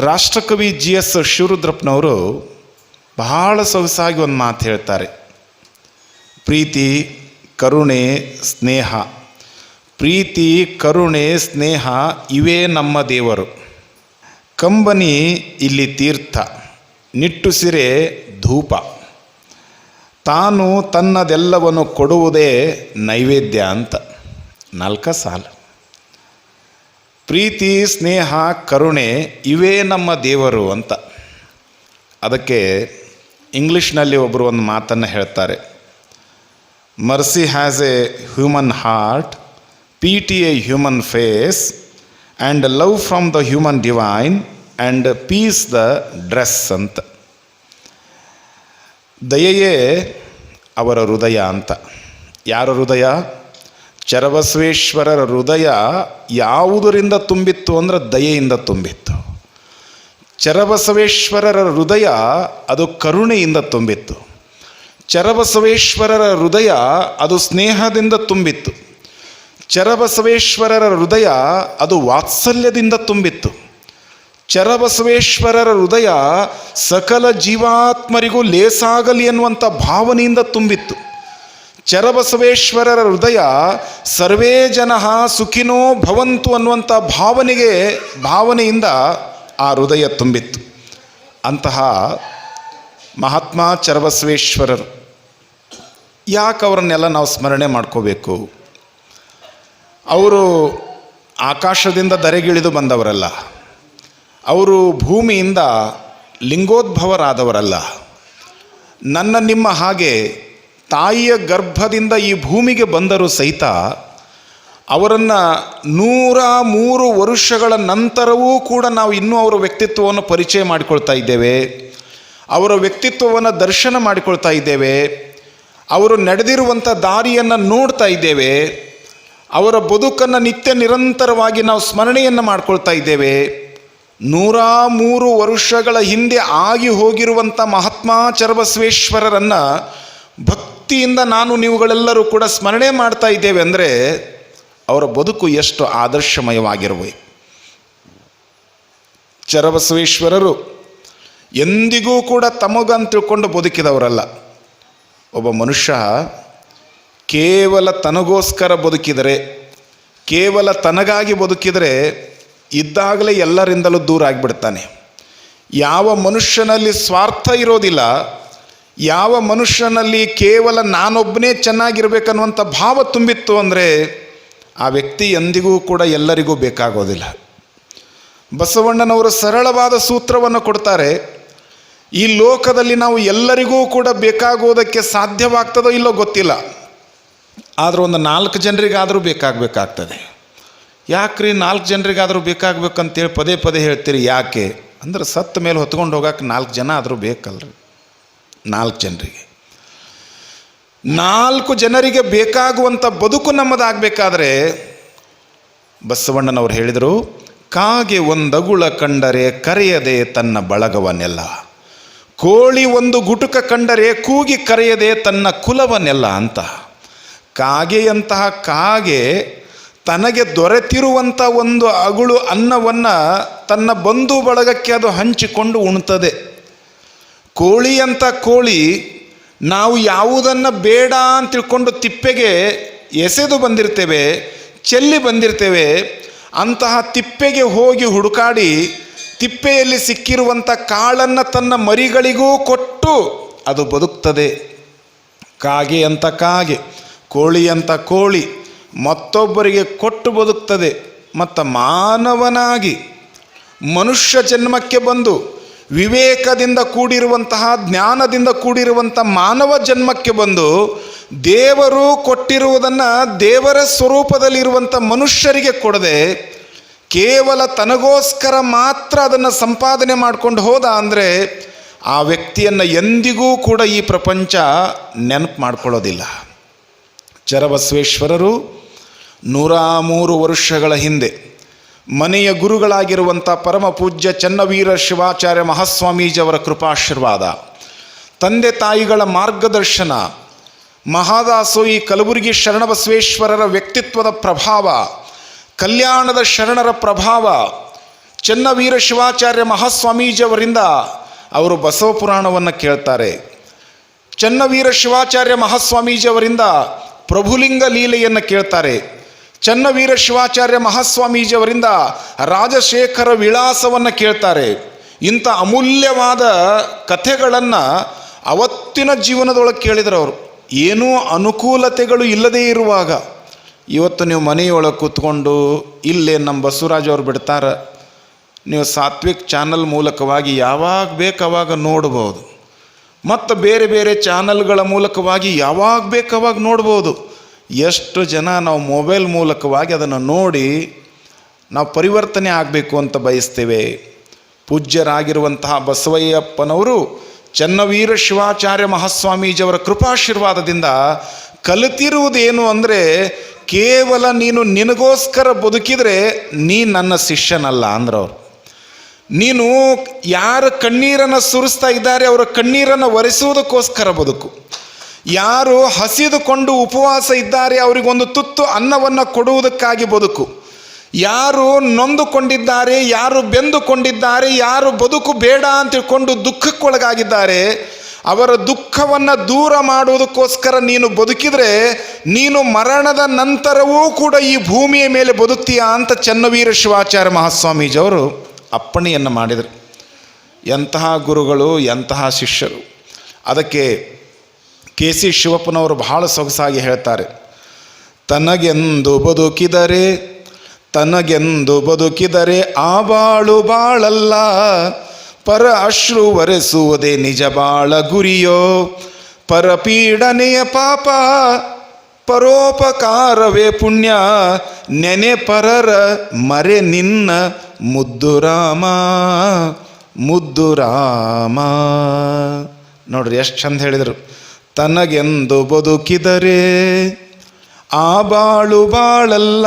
ರಾಷ್ಟ್ರಕವಿ G S ಶಿವರುದ್ರಪ್ಪನವರು ಬಹಳ ಸೊಗಸಾಗಿ ಒಂದು ಮಾತು ಹೇಳ್ತಾರೆ. ಪ್ರೀತಿ, ಕರುಣೆ, ಸ್ನೇಹ. ಪ್ರೀತಿ, ಕರುಣೆ, ಸ್ನೇಹ ಇವೇ ನಮ್ಮ ದೇವರು. ಕಂಬನಿ ಇಲ್ಲಿ ತೀರ್ಥ ನಿಟ್ಟುಸಿರೆ ಧೂಪ. ತಾನು ತನ್ನದೆಲ್ಲವನ್ನು ಕೊಡುವುದೇ ನೈವೇದ್ಯ ಅಂತ. ನಾಲ್ಕ ಸಾಲು. ಪ್ರೀತಿ, ಸ್ನೇಹ, ಕರುಣೆ ಇವೇ ನಮ್ಮ ದೇವರು ಅಂತ. ಅದಕ್ಕೆ ಇಂಗ್ಲೀಷ್ನಲ್ಲಿ ಒಬ್ಬರು ಒಂದು ಮಾತನ್ನು ಹೇಳ್ತಾರೆ. Mercy has a human heart T a human face and love from the human divine and peace the dress ಅಂತ. ದಯೆಯೇ ಅವರ ಹೃದಯ ಅಂತ. ಯಾರ ಹೃದಯ? ಚರಬಸವೇಶ್ವರರ ಹೃದಯ ಯಾವುದರಿಂದ ತುಂಬಿತ್ತು ಅಂದರೆ ದಯೆಯಿಂದ ತುಂಬಿತ್ತು. ಚರಬಸವೇಶ್ವರರ ಹೃದಯ ಅದು ಕರುಣೆಯಿಂದ ತುಂಬಿತ್ತು. ಚರಬಸವೇಶ್ವರರ ಹೃದಯ ಅದು ಸ್ನೇಹದಿಂದ ತುಂಬಿತ್ತು. ಚರಬಸವೇಶ್ವರರ ಹೃದಯ ಅದು ವಾತ್ಸಲ್ಯದಿಂದ ತುಂಬಿತ್ತು. ಚರಬಸವೇಶ್ವರರ ಹೃದಯ ಸಕಲ ಜೀವಾತ್ಮರಿಗೂ ಲೇಸಾಗಲಿ ಎನ್ನುವಂಥ ಭಾವನೆಯಿಂದ ತುಂಬಿತ್ತು. ಚರಬಸವೇಶ್ವರರ ಹೃದಯ ಸರ್ವೇ ಜನ ಸುಖಿನೋ ಭವಂತು ಅನ್ನುವಂಥ ಭಾವನೆಗೆ, ಭಾವನೆಯಿಂದ ಆ ಹೃದಯ ತುಂಬಿತ್ತು. ಅಂತಹ ಮಹಾತ್ಮ ಚರಬಸವೇಶ್ವರರು ಯಾಕೆ ಅವರನ್ನೆಲ್ಲ ನಾವು ಸ್ಮರಣೆ ಮಾಡ್ಕೋಬೇಕು? ಅವರು ಆಕಾಶದಿಂದ ದರೆಗಿಳಿದು ಬಂದವರಲ್ಲ. ಅವರು ಭೂಮಿಯಿಂದ ಲಿಂಗೋದ್ಭವರಾದವರಲ್ಲ. ನನ್ನ ನಿಮ್ಮ ಹಾಗೆ ತಾಯಿಯ ಗರ್ಭದಿಂದ ಈ ಭೂಮಿಗೆ ಬಂದರೂ ಸಹಿತ ಅವರನ್ನು ನೂರ ಮೂರು ವರುಷಗಳ ನಂತರವೂ ಕೂಡ ನಾವು ಇನ್ನೂ ಅವರ ವ್ಯಕ್ತಿತ್ವವನ್ನು ಪರಿಚಯ ಮಾಡಿಕೊಳ್ತಾ ಇದ್ದೇವೆ. ಅವರ ವ್ಯಕ್ತಿತ್ವವನ್ನು ದರ್ಶನ ಮಾಡಿಕೊಳ್ತಾ ಇದ್ದೇವೆ. ಅವರು ನಡೆದಿರುವಂಥ ದಾರಿಯನ್ನು ನೋಡ್ತಾ ಇದ್ದೇವೆ. ಅವರ ಬದುಕನ್ನು ನಿತ್ಯ ನಿರಂತರವಾಗಿ ನಾವು ಸ್ಮರಣೆಯನ್ನು ಮಾಡಿಕೊಳ್ತಾ ಇದ್ದೇವೆ. ನೂರ ಮೂರು ವರ್ಷಗಳ ಹಿಂದೆ ಆಗಿ ಹೋಗಿರುವಂಥ ಮಹಾತ್ಮ ಚರಬಸವೇಶ್ವರರನ್ನು ಭಕ್ತಿಯಿಂದ ನಾನು ನೀವುಗಳೆಲ್ಲರೂ ಕೂಡ ಸ್ಮರಣೆ ಮಾಡ್ತಾ ಇದ್ದೇವೆ ಅಂದರೆ ಅವರ ಬದುಕು ಎಷ್ಟು ಆದರ್ಶಮಯವಾಗಿರುವೆ. ಚರಬಸವೇಶ್ವರರು ಎಂದಿಗೂ ಕೂಡ ತಮಗಂತ ತಿಳ್ಕೊಂಡು ಬದುಕಿದವರಲ್ಲ. ಒಬ್ಬ ಮನುಷ್ಯ ಕೇವಲ ತನಗೋಸ್ಕರ ಬದುಕಿದರೆ, ಕೇವಲ ತನಗಾಗಿ ಬದುಕಿದರೆ ಇದ್ದಾಗಲೇ ಎಲ್ಲರಿಂದಲೂ ದೂರ ಆಗಿಬಿಡ್ತಾನೆ. ಯಾವ ಮನುಷ್ಯನಲ್ಲಿ ಸ್ವಾರ್ಥ ಇರೋದಿಲ್ಲ ಯಾವ ಮನುಷ್ಯನಲ್ಲಿ ಕೇವಲ ನಾನೊಬ್ಬನೇ ಚೆನ್ನಾಗಿರ್ಬೇಕನ್ನುವಂಥ ಭಾವ ತುಂಬಿತ್ತು ಅಂದರೆ ಆ ವ್ಯಕ್ತಿ ಎಂದಿಗೂ ಕೂಡ ಎಲ್ಲರಿಗೂ ಬೇಕಾಗೋದಿಲ್ಲ. ಬಸವಣ್ಣನವರು ಸರಳವಾದ ಸೂತ್ರವನ್ನು ಕೊಡ್ತಾರೆ, ಈ ಲೋಕದಲ್ಲಿ ನಾವು ಎಲ್ಲರಿಗೂ ಕೂಡ ಬೇಕಾಗೋದಕ್ಕೆ ಸಾಧ್ಯವಾಗ್ತದೋ ಇಲ್ಲೋ ಗೊತ್ತಿಲ್ಲ. ಆದರೂ ಒಂದು ನಾಲ್ಕು ಜನರಿಗಾದರೂ ಬೇಕಾಗಬೇಕಾಗ್ತದೆ. ಯಾಕ್ರಿ ನಾಲ್ಕು ಜನರಿಗಾದರೂ ಬೇಕಾಗಬೇಕಂತೇಳಿ ಪದೇ ಪದೇ ಹೇಳ್ತೀರಿ, ಯಾಕೆ? ಅಂದ್ರೆ ಸತ್ತ ಮೇಲೆ ಹೊತ್ಕೊಂಡು ಹೋಗಕ್ಕೆ ನಾಲ್ಕು ಜನ ಆದರೂ ಬೇಕಲ್ರಿ. ನಾಲ್ಕು ಜನರಿಗೆ. ನಾಲ್ಕು ಜನರಿಗೆ ಬೇಕಾಗುವಂಥ ಬದುಕು ನಮ್ಮದಾಗಬೇಕಾದ್ರೆ ಬಸವಣ್ಣನವರು ಹೇಳಿದರು, ಕಾಗೆ ಒಂದಗುಳ ಕಂಡರೆ ಕರೆಯದೆ ತನ್ನ ಬಳಗವನ್ನೆಲ್ಲ. ಕೋಳಿ ಒಂದು ಗುಟುಕ ಕಂಡರೆ ಕೂಗಿ ಕರೆಯದೆ ತನ್ನ ಕುಲವನ್ನೆಲ್ಲ ಅಂತ. ಕಾಗೆಯಂತಹ ಕಾಗೆ ತನಗೆ ದೊರೆತಿರುವಂಥ ಒಂದು ಅಗುಳು ಅನ್ನವನ್ನು ತನ್ನ ಬಂಧು ಬಳಗಕ್ಕೆ ಅದು ಹಂಚಿಕೊಂಡು ಉಣ್ತದೆ. ಕೋಳಿಯಂಥ ಕೋಳಿ ನಾವು ಯಾವುದನ್ನು ಬೇಡ ಅಂತ ತಿಳ್ಕೊಂಡು ತಿಪ್ಪೆಗೆ ಎಸೆದು ಬಂದಿರ್ತೇವೆ, ಚೆಲ್ಲಿ ಬಂದಿರ್ತೇವೆ, ಅಂತಹ ತಿಪ್ಪೆಗೆ ಹೋಗಿ ಹುಡುಕಾಡಿ ತಿಪ್ಪೆಯಲ್ಲಿ ಸಿಕ್ಕಿರುವಂಥ ಕಾಳನ್ನು ತನ್ನ ಮರಿಗಳಿಗೂ ಕೊಟ್ಟು ಅದು ಬದುಕ್ತದೆ. ಕಾಗೆ ಅಂತ ಕಾಗೆ, ಕೋಳಿ ಅಂತ ಕೋಳಿ, ಮತ್ತೊಬ್ಬರಿಗೆ ಕೊಟ್ಟು ಬದುಕ್ತದೆ. ಮತ್ತು ಮಾನವನಾಗಿ ಮನುಷ್ಯ ಜನ್ಮಕ್ಕೆ ಬಂದು ವಿವೇಕದಿಂದ ಕೂಡಿರುವಂತಹ, ಜ್ಞಾನದಿಂದ ಕೂಡಿರುವಂಥ ಮಾನವ ಜನ್ಮಕ್ಕೆ ಬಂದು ದೇವರು ಕೊಟ್ಟಿರುವುದನ್ನು ದೇವರ ಸ್ವರೂಪದಲ್ಲಿರುವಂಥ ಮನುಷ್ಯರಿಗೆ ಕೊಡದೆ ಕೇವಲ ತನಗೋಸ್ಕರ ಮಾತ್ರ ಅದನ್ನು ಸಂಪಾದನೆ ಮಾಡಿಕೊಂಡು ಹೋದ ಅಂದರೆ ಆ ವ್ಯಕ್ತಿಯನ್ನು ಎಂದಿಗೂ ಕೂಡ ಈ ಪ್ರಪಂಚ ನೆನಪು ಮಾಡ್ಕೊಳ್ಳೋದಿಲ್ಲ. ಚರಬಸವೇಶ್ವರರು ನೂರ ಮೂರು ವರ್ಷಗಳ ಹಿಂದೆ ಮನೆಯ ಗುರುಗಳಾಗಿರುವಂಥ ಪರಮ ಪೂಜ್ಯ ಚನ್ನವೀರ ಶಿವಾಚಾರ್ಯ ಮಹಾಸ್ವಾಮೀಜಿಯವರ ಕೃಪಾಶೀರ್ವಾದ. ತಂದೆ ತಾಯಿಗಳ ಮಾರ್ಗದರ್ಶನ ಮಹಾದಾಸು ಈ ಕಲಬುರಗಿ ಶರಣಬಸವೇಶ್ವರರ ವ್ಯಕ್ತಿತ್ವದ ಪ್ರಭಾವ, ಕಲ್ಯಾಣದ ಶರಣರ ಪ್ರಭಾವ, ಚನ್ನವೀರ ಶಿವಾಚಾರ್ಯ ಮಹಾಸ್ವಾಮೀಜಿಯವರಿಂದ ಅವರು ಬಸವ ಪುರಾಣವನ್ನು ಕೇಳ್ತಾರೆ. ಚನ್ನವೀರ ಶಿವಾಚಾರ್ಯ ಮಹಾಸ್ವಾಮೀಜಿಯವರಿಂದ ಪ್ರಭುಲಿಂಗ ಲೀಲೆಯನ್ನು ಕೇಳ್ತಾರೆ. ಚನ್ನವೀರ ಶಿವಾಚಾರ್ಯ ಮಹಾಸ್ವಾಮೀಜಿಯವರಿಂದ ರಾಜಶೇಖರ ವಿಳಾಸವನ್ನು ಕೇಳ್ತಾರೆ. ಇಂಥ ಅಮೂಲ್ಯವಾದ ಕಥೆಗಳನ್ನು ಅವತ್ತಿನ ಜೀವನದೊಳಗೆ ಕೇಳಿದ್ರು ಅವರು. ಏನೂ ಅನುಕೂಲತೆಗಳು ಇಲ್ಲದೇ ಇರುವಾಗ. ಇವತ್ತು ನೀವು ಮನೆಯೊಳಗೆ ಕೂತ್ಕೊಂಡು ಇಲ್ಲೇ ನಮ್ಮ ಬಸವರಾಜ್ ಅವ್ರು ಬಿಡ್ತಾರೆ? ನೀವು ಸಾತ್ವಿಕ್ ಚಾನಲ್ ಮೂಲಕವಾಗಿ ಯಾವಾಗ ಬೇಕು ಅವಾಗ ನೋಡ್ಬೋದು. ಮತ್ತು ಬೇರೆ ಬೇರೆ ಚಾನಲ್ಗಳ ಮೂಲಕವಾಗಿ ಯಾವಾಗ ಬೇಕು ಅವಾಗ ನೋಡ್ಬೋದು. ಎಷ್ಟು ಜನ ನಾವು ಮೊಬೈಲ್ ಮೂಲಕವಾಗಿ ಅದನ್ನು ನೋಡಿ ನಾವು ಪರಿವರ್ತನೆ ಆಗಬೇಕು ಅಂತ ಬಯಸ್ತೇವೆ. ಪೂಜ್ಯರಾಗಿರುವಂತಹ ಬಸವಯ್ಯಪ್ಪನವರು ಚನ್ನವೀರ ಶಿವಾಚಾರ್ಯ ಮಹಾಸ್ವಾಮೀಜಿಯವರ ಕೃಪಾಶೀರ್ವಾದದಿಂದ ಕಲಿತಿರುವುದೇನು ಅಂದರೆ ಕೇವಲ ನೀನು ನಿನಗೋಸ್ಕರ ಬದುಕಿದರೆ ನೀ ನನ್ನ ಶಿಷ್ಯನಲ್ಲ ಅಂದ್ರವ್ರು. ನೀನು ಯಾರ ಕಣ್ಣೀರನ್ನು ಸುರಿಸ್ತಾ ಇದ್ದಾರೆ ಅವರ ಕಣ್ಣೀರನ್ನು ಒರೆಸುವುದಕ್ಕೋಸ್ಕರ ಬದುಕು. ಯಾರು ಹಸಿದುಕೊಂಡು ಉಪವಾಸ ಇದ್ದಾರೆ ಅವರಿಗೊಂದು ತುತ್ತು ಅನ್ನವನ್ನು ಕೊಡುವುದಕ್ಕಾಗಿ ಬದುಕು. ಯಾರು ನೊಂದುಕೊಂಡಿದ್ದಾರೆ, ಯಾರು ಬೆಂದುಕೊಂಡಿದ್ದಾರೆ, ಯಾರು ಬದುಕು ಬೇಡ ಅಂತ ತಿಳ್ಕೊಂಡು ದುಃಖಕ್ಕೊಳಗಾಗಿದ್ದಾರೆ, ಅವರ ದುಃಖವನ್ನು ದೂರ ಮಾಡುವುದಕ್ಕೋಸ್ಕರ ನೀನು ಬದುಕಿದರೆ ನೀನು ಮರಣದ ನಂತರವೂ ಕೂಡ ಈ ಭೂಮಿಯ ಮೇಲೆ ಬದುಕ್ತೀಯಾ ಅಂತ ಚನ್ನವೀರ ಶಿವಾಚಾರ್ಯ ಮಹಾಸ್ವಾಮೀಜಿಯವರು ಅಪ್ಪಣೆಯನ್ನು ಮಾಡಿದರು. ಎಂತಹ ಗುರುಗಳು, ಎಂತಹ ಶಿಷ್ಯರು. ಅದಕ್ಕೆ ಕೆ ಸಿ ಶಿವಪ್ಪನವರು ಬಹಳ ಸೊಗಸಾಗಿ ಹೇಳ್ತಾರೆ, ತನಗೆಂದು ಬದುಕಿದರೆ ತನಗೆಂದು ಬದುಕಿದರೆ ಆ ಬಾಳು ಬಾಳಲ್ಲ, ಪರ ಅಶ್ರು ಒರೆಸುವುದೇ ನಿಜ ಬಾಳ ಗುರಿಯೋ ಪರಪೀಡನೆಯ ಪಾಪ, ಪರೋಪಕಾರವೇ ಪುಣ್ಯ, ನೆನೆ ಪರರ ಮರೆ ನಿನ್ನ ಮುದ್ದು ರಾಮ ಮುದ್ದು ರಾಮ. ನೋಡ್ರಿ ಎಷ್ಟು ಚಂದ ಹೇಳಿದರು. ತನಗೆಂದು ಬದುಕಿದರೆ ಆ ಬಾಳು ಬಾಳಲ್ಲ.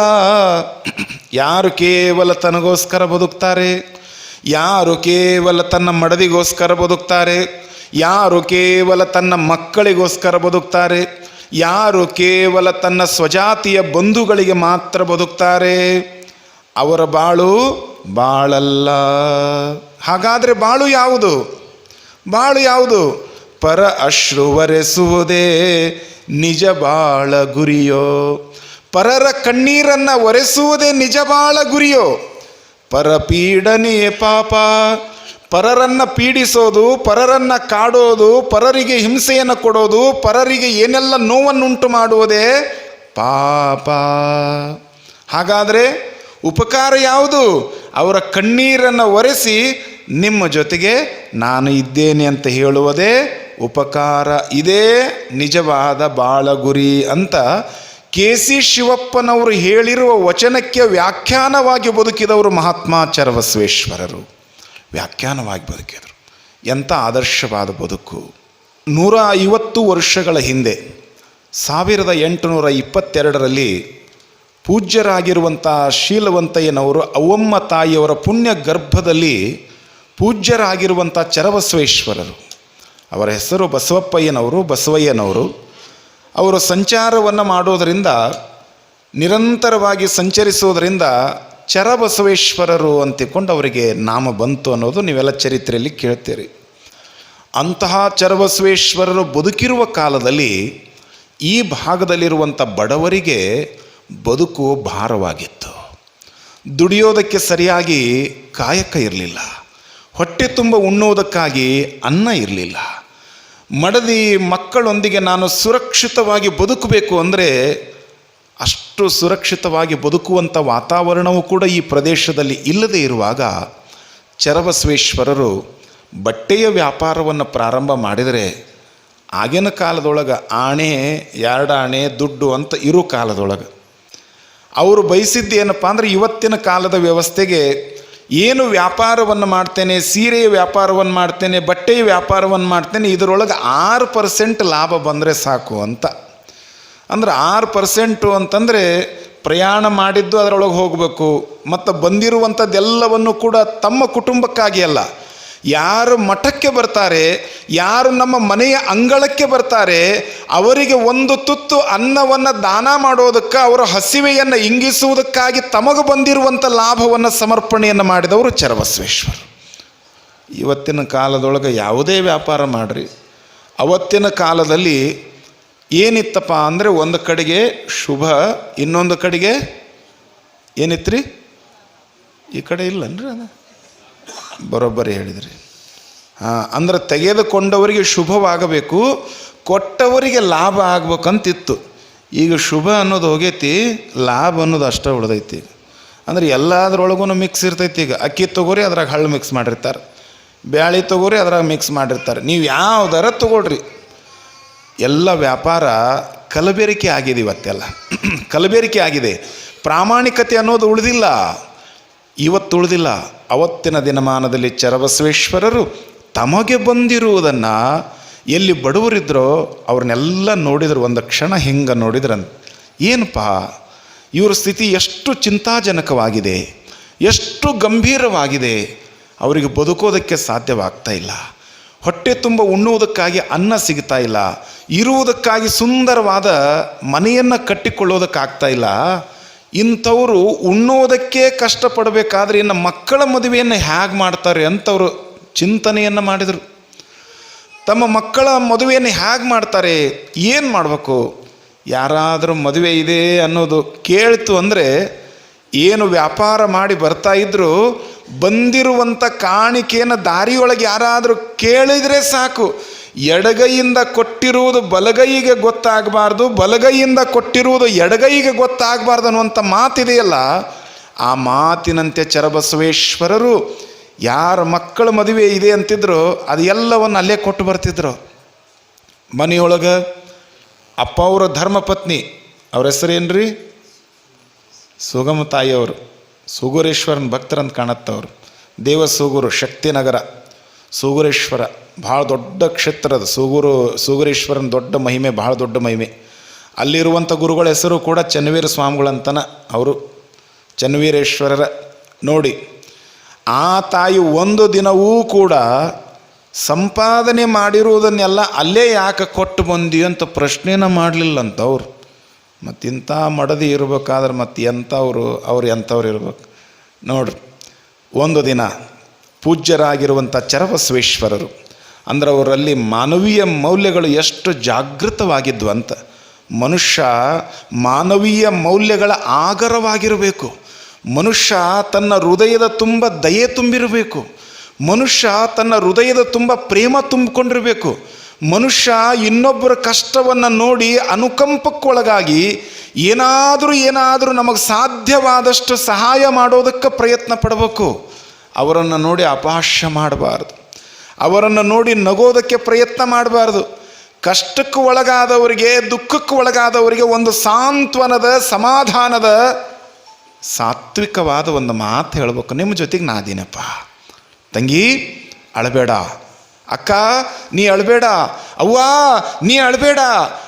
ಯಾರು ಕೇವಲ ತನಗೋಸ್ಕರ ಬದುಕ್ತಾರೆ? ಯಾರು ಕೇವಲ ತನ್ನ ಮಡದಿಗೋಸ್ಕರ ಬದುಕ್ತಾರೆ? ಯಾರು ಕೇವಲ ತನ್ನ ಮಕ್ಕಳಿಗೋಸ್ಕರ ಬದುಕ್ತಾರೆ? ಯಾರು ಕೇವಲ ತನ್ನ ಸ್ವಜಾತಿಯ ಬಂಧುಗಳಿಗೆ ಮಾತ್ರ ಬದುಕ್ತಾರೆ? ಅವರ ಬಾಳು ಬಾಳಲ್ಲ. ಹಾಗಾದರೆ ಬಾಳು ಯಾವುದು? ಬಾಳು ಯಾವುದು? ಪರ ಅಶ್ರುವರೆಸುವುದೇ ನಿಜ ಬಾಳ ಗುರಿಯೋ. ಪರರ ಕಣ್ಣೀರನ್ನು ಒರೆಸುವುದೇ ನಿಜ ಬಾಳ ಗುರಿಯೋ. ಪರಪೀಡನೆಯೇ ಪಾಪ. ಪರರನ್ನು ಪೀಡಿಸೋದು, ಪರರನ್ನು ಕಾಡೋದು, ಪರರಿಗೆ ಹಿಂಸೆಯನ್ನು ಕೊಡೋದು, ಪರರಿಗೆ ಏನೆಲ್ಲ ನೋವನ್ನುಂಟು ಮಾಡುವುದೇ ಪಾಪ. ಹಾಗಾದರೆ ಉಪಕಾರ ಯಾವುದು? ಅವರ ಕಣ್ಣೀರನ್ನು ಒರೆಸಿ ನಿಮ್ಮ ಜೊತೆಗೆ ನಾನು ಇದ್ದೇನೆ ಅಂತ ಹೇಳುವುದೇ ಉಪಕಾರ ಇದೇ ನಿಜವಾದ ಬಾಳಗುರಿ ಅಂತ ಕೆ ಸಿ ಶಿವಪ್ಪನವರು ಹೇಳಿರುವ ವಚನಕ್ಕೆ ವ್ಯಾಖ್ಯಾನವಾಗಿ ಬದುಕಿದವರು ಮಹಾತ್ಮ ಚರವಸ್ವೇಶ್ವರರು. ವ್ಯಾಖ್ಯಾನವಾಗಿ ಬದುಕಿದರು. ಎಂಥ ಆದರ್ಶವಾದ ಬದುಕು. ನೂರ ಐವತ್ತು ವರ್ಷಗಳ ಹಿಂದೆ ಸಾವಿರದ ಎಂಟುನೂರ ಇಪ್ಪತ್ತೆರಡರಲ್ಲಿ ಪೂಜ್ಯರಾಗಿರುವಂಥ ಶೀಲವಂತಯ್ಯನವರು ಅವಮ್ಮ ತಾಯಿಯವರ ಪುಣ್ಯ ಗರ್ಭದಲ್ಲಿ ಪೂಜ್ಯರಾಗಿರುವಂಥ ಚರಬಸವೇಶ್ವರರು ಅವರ ಹೆಸರು ಬಸವಪ್ಪಯ್ಯನವರು, ಬಸವಯ್ಯನವರು. ಅವರು ಸಂಚಾರವನ್ನು ಮಾಡೋದರಿಂದ, ನಿರಂತರವಾಗಿ ಸಂಚರಿಸೋದರಿಂದ ಚರಬಸವೇಶ್ವರರು ಅಂತಿಕೊಂಡು ಅವರಿಗೆ ನಾಮ ಬಂತು ಅನ್ನೋದು ನೀವೆಲ್ಲ ಚರಿತ್ರೆಯಲ್ಲಿ ಕೇಳ್ತೀರಿ. ಅಂತಹ ಚರಬಸವೇಶ್ವರರು ಬದುಕಿರುವ ಕಾಲದಲ್ಲಿ ಈ ಭಾಗದಲ್ಲಿರುವಂಥ ಬಡವರಿಗೆ ಬದುಕು ಭಾರವಾಗಿತ್ತು. ದುಡಿಯೋದಕ್ಕೆ ಸರಿಯಾಗಿ ಕಾಯಕ ಇರಲಿಲ್ಲ. ಹೊಟ್ಟೆ ತುಂಬ ಉಣ್ಣುವುದಕ್ಕಾಗಿ ಅನ್ನ ಇರಲಿಲ್ಲ. ಮಡದಿ ಮಕ್ಕಳೊಂದಿಗೆ ನಾನು ಸುರಕ್ಷಿತವಾಗಿ ಬದುಕಬೇಕು ಅಂದರೆ ಅಷ್ಟು ಸುರಕ್ಷಿತವಾಗಿ ಬದುಕುವಂಥ ವಾತಾವರಣವೂ ಕೂಡ ಈ ಪ್ರದೇಶದಲ್ಲಿ ಇಲ್ಲದೇ ಇರುವಾಗ ಚರಬಸವೇಶ್ವರರು ಬಟ್ಟೆಯ ವ್ಯಾಪಾರವನ್ನು ಪ್ರಾರಂಭ ಮಾಡಿದರೆ ಆಗಿನ ಕಾಲದೊಳಗೆ ಆಣೆ ಎರಡು ಆಣೆ ದುಡ್ಡು ಅಂತ ಇರೋ ಕಾಲದೊಳಗೆ. ಅವರು ಬಯಸಿದ್ದೇನಪ್ಪ ಅಂದರೆ ಇವತ್ತಿನ ಕಾಲದ ವ್ಯವಸ್ಥೆಗೆ ಏನು ವ್ಯಾಪಾರವನ್ನು ಮಾಡ್ತೇನೆ, ಸೀರೆಯ ವ್ಯಾಪಾರವನ್ನು ಮಾಡ್ತೇನೆ, ಬಟ್ಟೆಯ ವ್ಯಾಪಾರವನ್ನು ಮಾಡ್ತೇನೆ, ಇದರೊಳಗೆ ಆರು ಪರ್ಸೆಂಟ್ ಲಾಭ ಬಂದರೆ ಸಾಕು ಅಂತ. ಅಂದ್ರೆ ಆರು ಪರ್ಸೆಂಟು ಅಂತಂದರೆ ಪ್ರಯಾಣ ಮಾಡಿದ್ದು ಅದರೊಳಗೆ ಹೋಗಬೇಕು, ಮತ್ತು ಬಂದಿರುವಂಥದ್ದೆಲ್ಲವನ್ನು ಕೂಡ ತಮ್ಮ ಕುಟುಂಬಕ್ಕಾಗಿ ಅಲ್ಲ. ಯಾರು ಮಠಕ್ಕೆ ಬರ್ತಾರೆ, ಯಾರು ನಮ್ಮ ಮನೆಯ ಅಂಗಳಕ್ಕೆ ಬರ್ತಾರೆ, ಅವರಿಗೆ ಒಂದು ತುತ್ತು ಅನ್ನವನ್ನು ದಾನ ಮಾಡೋದಕ್ಕೆ, ಅವರ ಹಸಿವೆಯನ್ನು ಇಂಗಿಸುವುದಕ್ಕಾಗಿ ತಮಗೆ ಬಂದಿರುವಂಥ ಲಾಭವನ್ನು ಸಮರ್ಪಣೆಯನ್ನು ಮಾಡಿದವರು ಚರಬಸವೇಶ್ವರ. ಇವತ್ತಿನ ಕಾಲದೊಳಗೆ ಯಾವುದೇ ವ್ಯಾಪಾರ ಮಾಡಿರಿ. ಅವತ್ತಿನ ಕಾಲದಲ್ಲಿ ಏನಿತ್ತಪ್ಪ ಅಂದರೆ ಒಂದು ಕಡೆಗೆ ಶುಭ, ಇನ್ನೊಂದು ಕಡೆಗೆ ಏನಿತ್ರಿ? ಈ ಕಡೆ ಇಲ್ಲನ್ರಿ ಅದು. ಬರೋಬ್ಬರಿ ಹೇಳಿದ್ರಿ. ಹಾಂ, ಅಂದ್ರೆ ತೆಗೆದುಕೊಂಡವರಿಗೆ ಶುಭವಾಗಬೇಕು, ಕೊಟ್ಟವರಿಗೆ ಲಾಭ ಆಗ್ಬೇಕಂತಿತ್ತು. ಈಗ ಶುಭ ಅನ್ನೋದು ಹೋಗೈತಿ, ಲಾಭ ಅನ್ನೋದು ಅಷ್ಟೇ ಉಳ್ದೈತಿ. ಅಂದ್ರೆ ಎಲ್ಲದ್ರೊಳಗೂ ಮಿಕ್ಸ್ ಇರ್ತೈತಿ ಈಗ. ಅಕ್ಕಿ ತೊಗೋರಿ, ಅದ್ರಾಗ ಹಳ್ಳು ಮಿಕ್ಸ್ ಮಾಡಿರ್ತಾರೆ. ಬ್ಯಾಳಿ ತೊಗೋರಿ, ಅದ್ರಾಗ ಮಿಕ್ಸ್ ಮಾಡಿರ್ತಾರೆ. ನೀವು ಯಾವ್ದಾರ ತೊಗೊಳ್ರಿ. ಎಲ್ಲ ವ್ಯಾಪಾರ ಕಲಬೆರಿಕೆ ಆಗಿದೆ ಇವತ್ತೆಲ್ಲ. ಕಲಬೆರಿಕೆ ಆಗಿದೆ. ಪ್ರಾಮಾಣಿಕತೆ ಅನ್ನೋದು ಉಳಿದಿಲ್ಲ. ಇವತ್ತು ಉಳಿದಿಲ್ಲ. ಅವತ್ತಿನ ದಿನಮಾನದಲ್ಲಿ ಚರಬಸವೇಶ್ವರರು ತಮಗೆ ಬಂದಿರುವುದನ್ನು ಎಲ್ಲಿ ಬಡವರಿದ್ರೋ ಅವ್ರನ್ನೆಲ್ಲ ನೋಡಿದ್ರು, ಒಂದು ಕ್ಷಣ ಹಿಂಗೆ ನೋಡಿದ್ರಂತ. ಏನಪ್ಪ? ಇವ್ರ ಸ್ಥಿತಿ ಎಷ್ಟು ಚಿಂತಾಜನಕವಾಗಿದೆ, ಎಷ್ಟು ಗಂಭೀರವಾಗಿದೆ. ಅವರಿಗೆ ಬದುಕೋದಕ್ಕೆ ಸಾಧ್ಯವಾಗ್ತಾ ಇಲ್ಲ. ಹೊಟ್ಟೆ ತುಂಬ ಉಣ್ಣುವುದಕ್ಕಾಗಿ ಅನ್ನ ಸಿಗ್ತಾ ಇಲ್ಲ. ಇರುವುದಕ್ಕಾಗಿ ಸುಂದರವಾದ ಮನೆಯನ್ನು ಕಟ್ಟಿಕೊಳ್ಳೋದಕ್ಕಾಗ್ತಾ ಇಲ್ಲ. ಇಂಥವರು ಉಣ್ಣೋದಕ್ಕೆ ಕಷ್ಟಪಡಬೇಕಾದ್ರೆ ಇನ್ನು ಮಕ್ಕಳ ಮದುವೆಯನ್ನು ಹೇಗೆ ಮಾಡ್ತಾರೆ ಅಂತವರು ಚಿಂತನೆಯನ್ನು ಮಾಡಿದರು. ತಮ್ಮ ಮಕ್ಕಳ ಮದುವೆಯನ್ನು ಹೇಗೆ ಮಾಡ್ತಾರೆ, ಏನು ಮಾಡಬೇಕು? ಯಾರಾದರೂ ಮದುವೆ ಇದೆ ಅನ್ನೋದು ಕೇಳ್ತು ಅಂದರೆ ಏನು ವ್ಯಾಪಾರ ಮಾಡಿ ಬರ್ತಾ ಇದ್ದರೂ ಬಂದಿರುವಂಥ ಕಾಣಿಕೆಯನ್ನು ದಾರಿಯೊಳಗೆ ಯಾರಾದರೂ ಕೇಳಿದರೆ ಸಾಕು. ಎಡಗೈಯಿಂದ ಕೊಟ್ಟಿರುವುದು ಬಲಗೈಗೆ ಗೊತ್ತಾಗಬಾರ್ದು, ಬಲಗೈಯಿಂದ ಕೊಟ್ಟಿರುವುದು ಎಡಗೈಗೆ ಗೊತ್ತಾಗಬಾರ್ದು ಅನ್ನುವಂಥ ಮಾತಿದೆಯಲ್ಲ, ಆ ಮಾತಿನಂತೆ ಚರಬಸವೇಶ್ವರರು ಯಾರ ಮಕ್ಕಳ ಮದುವೆ ಇದೆ ಅಂತಿದ್ರು ಅದು ಎಲ್ಲವನ್ನು ಅಲ್ಲೇ ಕೊಟ್ಟು ಬರ್ತಿದ್ರು. ಮನೆಯೊಳಗೆ ಅಪ್ಪ ಅವರ ಧರ್ಮಪತ್ನಿ, ಅವ್ರ ಹೆಸರೇನ್ರಿ? ಸುಗಮ ತಾಯಿಯವರು, ಸುಗೂರೇಶ್ವರನ ಭಕ್ತರಂತ ಕಾಣತ್ತವ್ರು. ದೇವ ಸೂಗೂರು ಶಕ್ತಿನಗರ. ಸೂಗುರೇಶ್ವರ, ಭಾಳ ದೊಡ್ಡ ಕ್ಷೇತ್ರ ಅದು. ಸೂಗೂರು, ಸೂಗುರೇಶ್ವರನ ದೊಡ್ಡ ಮಹಿಮೆ, ಭಾಳ ದೊಡ್ಡ ಮಹಿಮೆ. ಅಲ್ಲಿರುವಂಥ ಗುರುಗಳ ಹೆಸರು ಕೂಡ ಚನ್ನವೀರ ಸ್ವಾಮಿಗಳಂತನ ಅವರು. ಚನ್ನವೀರೇಶ್ವರರ ನೋಡಿ, ಆ ತಾಯಿ ಒಂದು ದಿನವೂ ಕೂಡ ಸಂಪಾದನೆ ಮಾಡಿರುವುದನ್ನೆಲ್ಲ ಅಲ್ಲೇ ಯಾಕೆ ಕೊಟ್ಟು ಬಂದಿ ಅಂತ ಪ್ರಶ್ನೆನ ಮಾಡಲಿಲ್ಲ ಅಂತ ಅವ್ರು ಮತ್ತಿಂಥ ಮಡದಿ ಇರಬೇಕಾದ್ರೆ ಮತ್ತು ಎಂಥವ್ರು, ಅವ್ರು ಎಂಥವ್ರು ಇರ್ಬೇಕು. ನೋಡ್ರಿ, ಒಂದು ದಿನ ಪೂಜ್ಯರಾಗಿರುವಂಥ ಚರಬಸವೇಶ್ವರರು ಅಂದ್ರೆ ಅವರಲ್ಲಿ ಮಾನವೀಯ ಮೌಲ್ಯಗಳು ಎಷ್ಟು ಜಾಗೃತವಾಗಿದ್ವು ಅಂತ. ಮನುಷ್ಯ ಮಾನವೀಯ ಮೌಲ್ಯಗಳ ಆಗರವಾಗಿರಬೇಕು. ಮನುಷ್ಯ ತನ್ನ ಹೃದಯದ ತುಂಬ ದಯೆ ತುಂಬಿರಬೇಕು. ಮನುಷ್ಯ ತನ್ನ ಹೃದಯದ ತುಂಬ ಪ್ರೇಮ ತುಂಬಿಕೊಂಡಿರಬೇಕು. ಮನುಷ್ಯ ಇನ್ನೊಬ್ಬರ ಕಷ್ಟವನ್ನು ನೋಡಿ ಅನುಕಂಪಕ್ಕೊಳಗಾಗಿ ಏನಾದರೂ ಏನಾದರೂ ನಮಗೆ ಸಾಧ್ಯವಾದಷ್ಟು ಸಹಾಯ ಮಾಡೋದಕ್ಕೆ ಪ್ರಯತ್ನ ಪಡಬೇಕು. ಅವರನ್ನು ನೋಡಿ ಅಪಹಾಸ್ಯ ಮಾಡಬಾರ್ದು. ಅವರನ್ನು ನೋಡಿ ನಗೋದಕ್ಕೆ ಪ್ರಯತ್ನ ಮಾಡಬಾರ್ದು. ಕಷ್ಟಕ್ಕೆ ಒಳಗಾದವರಿಗೆ, ದುಃಖಕ್ಕೆ ಒಳಗಾದವರಿಗೆ ಒಂದು ಸಾಂತ್ವನದ, ಸಮಾಧಾನದ, ಸಾತ್ವಿಕವಾದ ಒಂದು ಮಾತು ಹೇಳ್ಬೇಕು. ನಿಮ್ಮ ಜೊತೆಗೆ ನಾದೀನಪ್ಪ ತಂಗಿ, ಅಳಬೇಡ. ಅಕ್ಕ, ನೀ ಅಳಬೇಡ. ಅವ್ವ, ನೀ ಅಳಬೇಡ.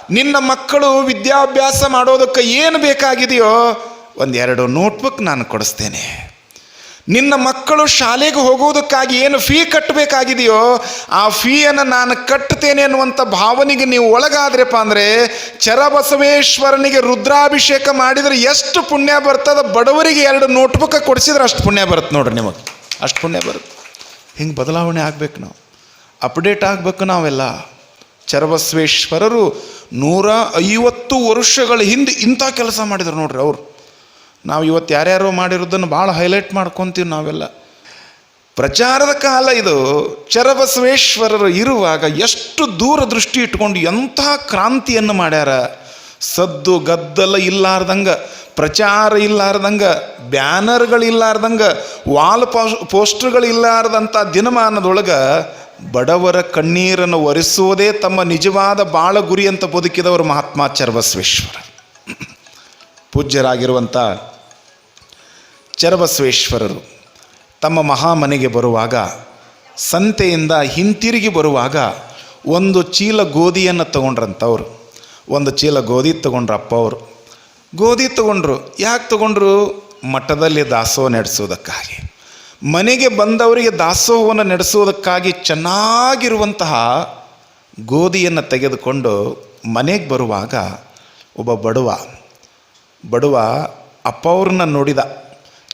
ನಿನ್ನ ಮಕ್ಕಳು ವಿದ್ಯಾಭ್ಯಾಸ ಮಾಡೋದಕ್ಕೆ ಏನು ಬೇಕಾಗಿದೆಯೋ ಒಂದೆರಡು ನೋಟ್ಬುಕ್ ನಾನು ಕೊಡಿಸ್ತೇನೆ. ನಿನ್ನ ಮಕ್ಕಳು ಶಾಲೆಗೆ ಹೋಗುವುದಕ್ಕಾಗಿ ಏನು ಫೀ ಕಟ್ಟಬೇಕಾಗಿದೆಯೋ ಆ ಫೀಯನ್ನು ನಾನು ಕಟ್ಟುತ್ತೇನೆ ಅನ್ನುವಂಥ ಭಾವನೆಗೆ ನೀವು ಒಳಗಾದ್ರಪ್ಪ ಅಂದರೆ, ಚರಬಸವೇಶ್ವರನಿಗೆ ರುದ್ರಾಭಿಷೇಕ ಮಾಡಿದರೆ ಎಷ್ಟು ಪುಣ್ಯ ಬರ್ತದ? ಬಡವರಿಗೆ ಎರಡು ನೋಟ್ಬುಕ್ ಕೊಡಿಸಿದ್ರೆ ಅಷ್ಟು ಪುಣ್ಯ ಬರುತ್ತೆ ನೋಡ್ರಿ ನಿಮಗೆ. ಅಷ್ಟು ಪುಣ್ಯ ಬರುತ್ತೆ ಹಿಂಗೆ ಬದಲಾವಣೆ ಆಗ್ಬೇಕು ನಾವು. ಅಪ್ಡೇಟ್ ಆಗಬೇಕು ನಾವೆಲ್ಲ. ಚರಬಸವೇಶ್ವರರು ನೂರ ಐವತ್ತು ವರ್ಷಗಳ ಹಿಂದೆ ಇಂಥ ಕೆಲಸ ಮಾಡಿದ್ರು ನೋಡ್ರಿ ಅವರು. ನಾವು ಇವತ್ತು ಯಾರ್ಯಾರೋ ಮಾಡಿರೋದನ್ನು ಭಾಳ ಹೈಲೈಟ್ ಮಾಡ್ಕೊತೀವಿ ನಾವೆಲ್ಲ. ಪ್ರಚಾರದ ಕಾಲ ಇದು, ಚರಬಸವೇಶ್ವರರು ಇರುವಾಗ ಎಷ್ಟು ದೂರ ದೃಷ್ಟಿ ಇಟ್ಕೊಂಡು ಎಂಥ ಕ್ರಾಂತಿಯನ್ನು ಮಾಡ್ಯಾರ? ಸದ್ದು, ಗದ್ದಲ ಇಲ್ಲಾರ್ದಂಗ, ಪ್ರಚಾರ ಇಲ್ಲಾರ್ದಂಗ ಬ್ಯಾನರ್ಗಳಿಲ್ಲಾರ್ದಂಗ ವಾಲ್ ಪೋಸ್ ಪೋಸ್ಟರ್ಗಳಿಲ್ಲಾರ್ದಂಥ ದಿನಮಾನದೊಳಗೆ ಬಡವರ ಕಣ್ಣೀರನ್ನು ಒರೆಸುವುದೇ ತಮ್ಮ ನಿಜವಾದ ಬಾಳ ಗುರಿ ಅಂತ ಬದುಕಿದವರು ಮಹಾತ್ಮ ಚರಬಸವೇಶ್ವರ. ಪೂಜ್ಯರಾಗಿರುವಂಥ ಚರಬಸವೇಶ್ವರರು ತಮ್ಮ ಮಹಾಮನೆಗೆ ಬರುವಾಗ, ಸಂತೆಯಿಂದ ಹಿಂತಿರುಗಿ ಬರುವಾಗ ಒಂದು ಚೀಲ ಗೋಧಿಯನ್ನು ತಗೊಂಡ್ರಂಥವ್ರು ಒಂದು ಚೀಲ ಗೋಧಿ ತಗೊಂಡ್ರಪ್ಪ ಅವರು. ಗೋಧಿ ತಗೊಂಡ್ರು. ಯಾಕೆ ತಗೊಂಡ್ರು? ಮಠದಲ್ಲಿ ದಾಸೋಹ ನಡೆಸೋದಕ್ಕಾಗಿ. ಮನೆಗೆ ಬಂದವರಿಗೆ ದಾಸೋಹವನ್ನು ನಡೆಸುವುದಕ್ಕಾಗಿ ಚೆನ್ನಾಗಿರುವಂತಹ ಗೋಧಿಯನ್ನು ತೆಗೆದುಕೊಂಡು ಮನೆಗೆ ಬರುವಾಗ ಒಬ್ಬ ಬಡವ ಬಡವ ಅಪ್ಪ ಅವ್ರನ್ನ ನೋಡಿದ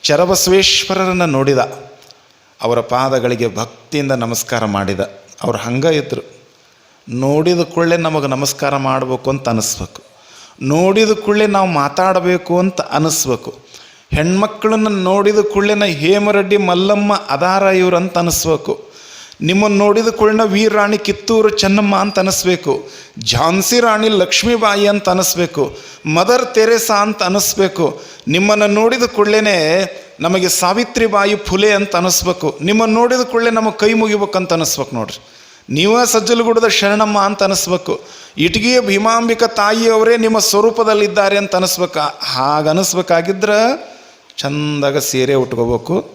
ಚರಬಸವೇಶ್ವರರನ್ನು ನೋಡಿದ. ಅವರ ಪಾದಗಳಿಗೆ ಭಕ್ತಿಯಿಂದ ನಮಸ್ಕಾರ ಮಾಡಿದ. ಅವ್ರು ಹಂಗೆ ಇದ್ರು. ನೋಡಿದ ಕೂಡಲೇ ನಮಗೆ ನಮಸ್ಕಾರ ಮಾಡಬೇಕು ಅಂತ ಅನ್ನಿಸ್ಬೇಕು ನೋಡಿದ ಕೂಡಲೇ ನಾವು ಮಾತಾಡಬೇಕು ಅಂತ ಅನ್ನಿಸ್ಬೇಕು ಹೆಣ್ಮಕ್ಳನ್ನು ನೋಡಿದ ಕೂಡಲೇ ಹೇಮರೆಡ್ಡಿ ಮಲ್ಲಮ್ಮ ಅದಾರ ಇವ್ರು ಅಂತ ಅನಿಸ್ಬೇಕು. ನಿಮ್ಮನ್ನು ನೋಡಿದ ಕೂಡಲೇ ವೀರರಾಣಿ ಕಿತ್ತೂರು ಚೆನ್ನಮ್ಮ ಅಂತ ಅನಿಸ್ಬೇಕು. ಝಾನ್ಸಿ ರಾಣಿ ಲಕ್ಷ್ಮೀಬಾಯಿ ಅಂತ ಅನಿಸ್ಬೇಕು. ಮದರ್ ತೆರೆಸಾ ಅಂತ ಅನಿಸ್ಬೇಕು. ನಿಮ್ಮನ್ನು ನೋಡಿದ ಕೂಡಲೇ ನಮಗೆ ಸಾವಿತ್ರಿಬಾಯಿ ಫುಲೆ ಅಂತ ಅನಿಸ್ಬೇಕು. ನಿಮ್ಮನ್ನು ನೋಡಿದ ಕೂಡಲೇ ನಮಗೆ ಕೈ ಮುಗಿಬೇಕಂತ ಅನಿಸ್ಬೇಕು ನೋಡ್ರಿ. ನೀವೇ ಸಜ್ಜಲಗುಡದ ಶರಣಮ್ಮ ಅಂತ ಅನಿಸ್ಬೇಕು. ಇಟಗಿಯ ಭೀಮಾಂಬಿಕ ತಾಯಿಯವರೇ ನಿಮ್ಮ ಸ್ವರೂಪದಲ್ಲಿದ್ದಾರೆ ಅಂತ ಅನಿಸ್ಬೇಕು. ಹಾಗೆ ಅನಿಸ್ಬೇಕಾಗಿದ್ರೆ ಚಂದಾಗ ಸೀರೆ ಉಟ್ಕೋಬೇಕು.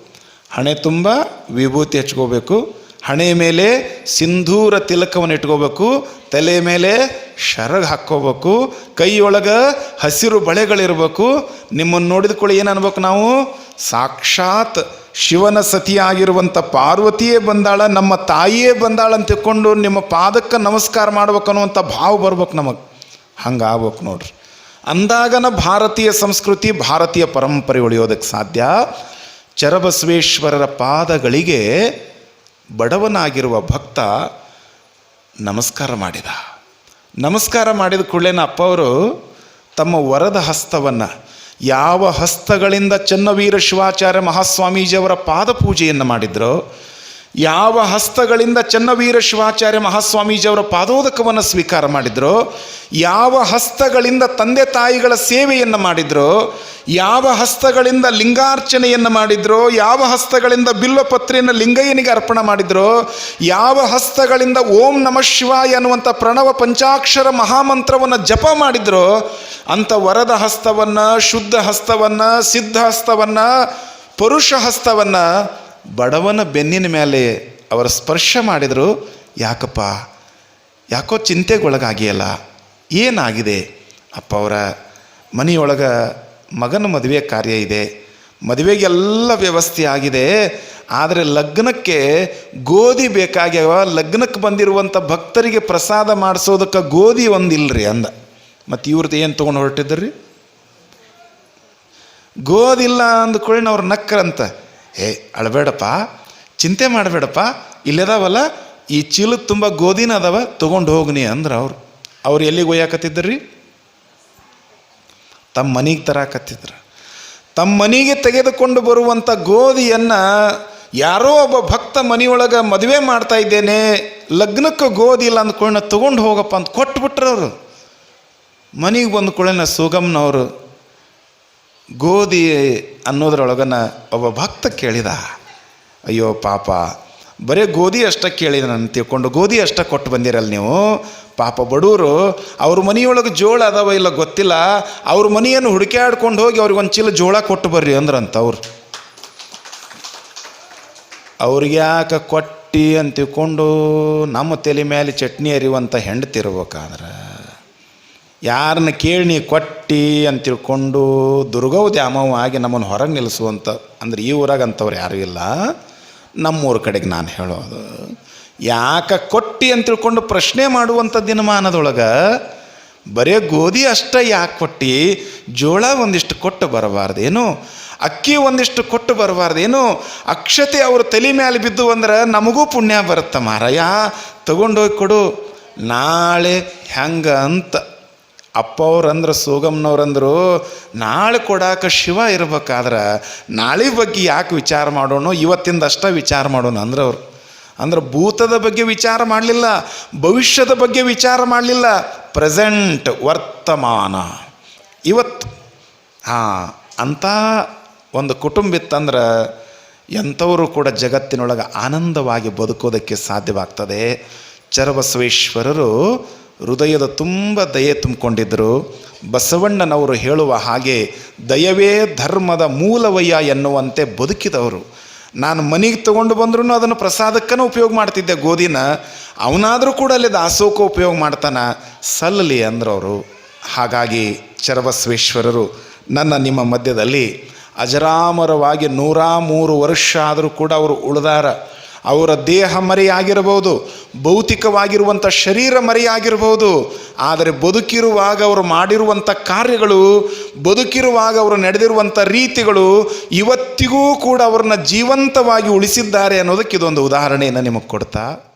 ಹಣೆ ತುಂಬ, ವಿಭೂತಿ ಹಚ್ಕೋಬೇಕು. ಹಣೆ ಮೇಲೆ ಸಿಂಧೂರ ತಿಲಕವನ್ನು ಇಟ್ಕೋಬೇಕು, ತಲೆ ಮೇಲೆ ಶರಗ್ ಹಾಕ್ಕೋಬೇಕು, ಕೈಯೊಳಗೆ ಹಸಿರು ಬಳೆಗಳಿರ್ಬೇಕು. ನಿಮ್ಮನ್ನು ನೋಡಿದ ಕೂಡ ಏನು ಅನ್ಬೇಕು ನಾವು? ಸಾಕ್ಷಾತ್ ಶಿವನ ಸತಿಯಾಗಿರುವಂಥ ಪಾರ್ವತಿಯೇ ಬಂದಾಳ, ನಮ್ಮ ತಾಯಿಯೇ ಬಂದಾಳ ಅಂತ ತಿಳ್ಕೊಂಡು ನಿಮ್ಮ ಪಾದಕ್ಕೆ ನಮಸ್ಕಾರ ಮಾಡ್ಬೇಕು ಅನ್ನುವಂಥ ಭಾವ ಬರ್ಬೇಕು ನಮಗೆ. ಹಂಗೆ ಆಗ್ಬೇಕು ನೋಡ್ರಿ. ಅಂದಾಗನ ಭಾರತೀಯ ಸಂಸ್ಕೃತಿ, ಭಾರತೀಯ ಪರಂಪರೆ ಉಳಿಯೋದಕ್ಕೆ ಸಾಧ್ಯ. ಚರಬಸವೇಶ್ವರರ ಪಾದಗಳಿಗೆ ಬಡವನಾಗಿರುವ ಭಕ್ತ ನಮಸ್ಕಾರ ಮಾಡಿದ. ನಮಸ್ಕಾರ ಮಾಡಿದ ಕೂಡಲೇನ ಅಪ್ಪವರು ತಮ್ಮ ವರದ ಹಸ್ತವನ್ನು, ಯಾವ ಹಸ್ತಗಳಿಂದ ಚನ್ನವೀರ ಶಿವಾಚಾರ್ಯ ಮಹಾಸ್ವಾಮೀಜಿಯವರ ಪಾದ ಪೂಜೆಯನ್ನು ಮಾಡಿದ್ರೋ ಯಾವ ಹಸ್ತಗಳಿಂದ ಚನ್ನವೀರ ಶಿವಾಚಾರ್ಯ ಮಹಾಸ್ವಾಮೀಜಿಯವರ ಪಾದೋದಕವನ್ನು ಸ್ವೀಕಾರ ಮಾಡಿದ್ರೋ, ಯಾವ ಹಸ್ತಗಳಿಂದ ತಂದೆ ತಾಯಿಗಳ ಸೇವೆಯನ್ನು ಮಾಡಿದ್ರೋ, ಯಾವ ಹಸ್ತಗಳಿಂದ ಲಿಂಗಾರ್ಚನೆಯನ್ನು ಮಾಡಿದ್ರೋ, ಯಾವ ಹಸ್ತಗಳಿಂದ ಬಿಲ್ವಪತ್ರೆಯನ್ನು ಲಿಂಗಯ್ಯನಿಗೆ ಅರ್ಪಣೆ ಮಾಡಿದ್ರೋ, ಯಾವ ಹಸ್ತಗಳಿಂದ ಓಂ ನಮಃ ಶಿವಾಯ ಅನ್ನುವಂಥ ಪ್ರಣವ ಪಂಚಾಕ್ಷರ ಮಹಾಮಂತ್ರವನ್ನು ಜಪ ಮಾಡಿದ್ರೋ, ಅಂಥ ವರದ ಹಸ್ತವನ್ನು, ಶುದ್ಧ ಹಸ್ತವನ್ನು, ಸಿದ್ಧ ಹಸ್ತವನ್ನು, ಪುರುಷ ಹಸ್ತವನ್ನು ಬಡವನ ಬೆನ್ನಿನ ಮೇಲೆ ಅವರ ಸ್ಪರ್ಶ ಮಾಡಿದರು ಯಾಕಪ್ಪ, ಯಾಕೋ ಚಿಂತೆಗೊಳಗಾಗಿಯಲ್ಲ? ಏನಾಗಿದೆ? ಅಪ್ಪ ಅವರ ಮನೆಯೊಳಗೆ ಮಗನ ಮದುವೆ ಕಾರ್ಯ ಇದೆ. ಮದುವೆಗೆಲ್ಲ ವ್ಯವಸ್ಥೆ ಆಗಿದೆ. ಆದರೆ ಲಗ್ನಕ್ಕೆ ಗೋಧಿ ಬೇಕಾಗ್ಯಾವ ಲಗ್ನಕ್ಕೆ ಬಂದಿರುವಂಥ ಭಕ್ತರಿಗೆ ಪ್ರಸಾದ ಮಾಡಿಸೋದಕ್ಕೆ ಗೋಧಿ ಒಂದಿಲ್ಲರಿ ಅಂದ. ಮತ್ತು ಇವ್ರದ್ದು ಏನು ತೊಗೊಂಡು ಹೊರಟಿದ್ರಿ? ಗೋಧಿಲ್ಲ ಅಂದ್ಕೊಳ್ಳಿ ಅವ್ರು ನಕ್ಕರಂತ ಏ ಅಳಬೇಡಪ್ಪ, ಚಿಂತೆ ಮಾಡಬೇಡಪ್ಪ, ಇಲ್ಲದಾವಲ್ಲ, ಈ ಚೀಲದ ತುಂಬ ಗೋಧಿನ ಅದಾವ, ತೊಗೊಂಡು ಹೋಗ್ನಿ ಅಂದ್ರೆ ಅವರು. ಅವ್ರು ಎಲ್ಲಿಗೆ ಒಯ್ಯಾಕತ್ತಿದ್ರಿ? ತಮ್ಮ ಮನೆಗೆ ತರಾಕತ್ತಿದ್ರು. ತಮ್ಮ ಮನೆಗೆ ತೆಗೆದುಕೊಂಡು ಬರುವಂಥ ಗೋಧಿಯನ್ನು ಯಾರೋ ಒಬ್ಬ ಭಕ್ತ ಮನೆಯೊಳಗೆ ಮದುವೆ ಮಾಡ್ತಾ ಇದ್ದೇನೆ, ಲಗ್ನಕ್ಕೆ ಗೋಧಿ ಇಲ್ಲ ಅಂದ್ಕೊಳ್ಳ ತೊಗೊಂಡು ಹೋಗಪ್ಪ ಅಂತ ಕೊಟ್ಬಿಟ್ರವರು. ಮನೆಗೆ ಬಂದ ಕೂಡಲೇ ಸುಗಮ್ನವರು ಗೋಧಿ ಅನ್ನೋದ್ರೊಳಗನ ಒಬ್ಬ ಭಕ್ತ ಕೇಳಿದ, ಅಯ್ಯೋ ಪಾಪ, ಬರೀ ಗೋಧಿ ಅಷ್ಟ ಕೇಳಿದ ನಾನು ತಿಳ್ಕೊಂಡು, ಗೋಧಿ ಅಷ್ಟ ಕೊಟ್ಟು ಬಂದಿರಲ್ಲ ನೀವು? ಪಾಪ ಬಡವರು ಅವ್ರ ಮನೆಯೊಳಗೆ ಜೋಳ ಅದಾವ ಇಲ್ಲ ಗೊತ್ತಿಲ್ಲ, ಅವ್ರ ಮನೆಯನ್ನು ಹುಡುಕ್ಯಾಡ್ಕೊಂಡು ಹೋಗಿ ಅವ್ರಿಗೆ ಒಂದು ಚೀಲ ಜೋಳ ಕೊಟ್ಟು ಬರ್ರಿ ಅಂದ್ರಂತ ಅವ್ರು. ಅವ್ರಿಗೆ ಯಾಕೆ ಕೊಟ್ಟಿ ಅಂತ ತಿಳ್ಕೊಂಡು ನಮ್ಮ ತಲೆ ಮೇಲೆ ಚಟ್ನಿ ಅರಿವಂಥ ಹೆಂಡತಿ ಇರ್ಬೇಕಾದ್ರೆ? ಯಾರನ್ನ ಕೇಳಿ ಕೊಟ್ಟಿ ಅಂತ ತಿಳ್ಕೊಂಡು ದುರ್ಗವ ದ್ಯಾಮವ ಆಗಿ ನಮ್ಮನ್ನು ಹೊರಗೆ ನಿಲ್ಲಿಸುವಂಥ ಅಂದ್ರೆ ಈ ಊರಾಗ ಅಂಥವ್ರು ಯಾರೂ ಇಲ್ಲ. ನಮ್ಮೂರ ಕಡೆಗೆ ನಾನು ಹೇಳೋದು, ಯಾಕೆ ಕೊಟ್ಟಿ ಅಂತ ತಿಳ್ಕೊಂಡು ಪ್ರಶ್ನೆ ಮಾಡುವಂಥ ದಿನಮಾನದೊಳಗೆ ಬರೇ ಗೋಧಿ ಅಷ್ಟೇ ಯಾಕೆ ಕೊಟ್ಟು? ಜೋಳ ಒಂದಿಷ್ಟು ಕೊಟ್ಟು ಬರಬಾರ್ದೇನು? ಅಕ್ಕಿ ಒಂದಿಷ್ಟು ಕೊಟ್ಟು ಬರಬಾರ್ದೇನು? ಅಕ್ಷತೆ ಅವ್ರ ತಲೆ ಮೇಲೆ ಬಿದ್ದು ಅಂದ್ರೆ ನಮಗೂ ಪುಣ್ಯ ಬರುತ್ತೆ ಮಾರಾಯ, ತಗೊಂಡೋಗಿ ಕೊಡು, ನಾಳೆ ಹೆಂಗೆ ಅಂತ. ಅಪ್ಪ ಅವ್ರಂದ್ರೆ ಸೋಗಮ್ನವ್ರಂದ್ರು, ನಾಳೆ ಕೊಡಾಕ ಶಿವ ಇರ್ಬೇಕಾದ್ರೆ ನಾಳೆ ಬಗ್ಗೆ ಯಾಕೆ ವಿಚಾರ ಮಾಡೋಣ, ಇವತ್ತಿಂದ ಅಷ್ಟೇ ವಿಚಾರ ಮಾಡೋಣ ಅಂದ್ರೆ ಅವರು. ಅಂದ್ರೆ ಭೂತದ ಬಗ್ಗೆ ವಿಚಾರ ಮಾಡಲಿಲ್ಲ, ಭವಿಷ್ಯದ ಬಗ್ಗೆ ವಿಚಾರ ಮಾಡಲಿಲ್ಲ, ಪ್ರೆಸೆಂಟ್ ವರ್ತಮಾನ. ಇವತ್ತು. ಹಾಂ ಅಂಥ ಒಂದು ಕುಟುಂಬ ಇತ್ತಂದ್ರೆ ಎಂಥವರು ಕೂಡ ಜಗತ್ತಿನೊಳಗೆ ಆನಂದವಾಗಿ ಬದುಕೋದಕ್ಕೆ ಸಾಧ್ಯವಾಗ್ತದೆ. ಚರಬಸವೇಶ್ವರರು ಹೃದಯದ ತುಂಬ ದಯೆ ತುಂಬಿಕೊಂಡಿದ್ದರು. ಬಸವಣ್ಣನವರು ಹೇಳುವ ಹಾಗೆ ದಯವೇ ಧರ್ಮದ ಮೂಲವಯ್ಯ ಎನ್ನುವಂತೆ ಬದುಕಿದವರು. ನಾನು ಮನೆಗೆ ತಗೊಂಡು ಬಂದ್ರೂ ಅದನ್ನು ಪ್ರಸಾದಕ್ಕನ ಉಪಯೋಗ ಮಾಡ್ತಿದ್ದೆ ಗೋಧಿನ. ಅವನಾದರೂ ಕೂಡ ಅಲ್ಲಿ ದಾಸೋಕ ಉಪಯೋಗ ಮಾಡ್ತಾನ. ಸಲ್ಲಲಿ ಅಂದ್ರವರು. ಹಾಗಾಗಿ ಚರಬಸವೇಶ್ವರರು ನನ್ನ ನಿಮ್ಮ ಮಧ್ಯದಲ್ಲಿ ಅಜರಾಮರವಾಗಿ ನೂರ ಮೂರು ವರ್ಷ ಆದರೂ ಕೂಡ ಅವರು ಉಳಿದಾರ. ಅವರ ದೇಹ ಮರೆಯಾಗಿರಬಹುದು, ಭೌತಿಕವಾಗಿರುವಂಥ ಶರೀರ ಮರೆಯಾಗಿರಬಹುದು, ಆದರೆ ಬದುಕಿರುವಾಗ ಅವರು ಮಾಡಿರುವಂಥ ಕಾರ್ಯಗಳು, ಬದುಕಿರುವಾಗ ಅವರು ನಡೆದಿರುವಂಥ ರೀತಿಗಳು ಇವತ್ತಿಗೂ ಕೂಡ ಅವ್ರನ್ನ ಜೀವಂತವಾಗಿ ಉಳಿಸಿದ್ದಾರೆ ಅನ್ನೋದಕ್ಕೆ ಇದೊಂದು ಉದಾಹರಣೆಯನ್ನು ನಿಮಗೆ ಕೊಡ್ತಾ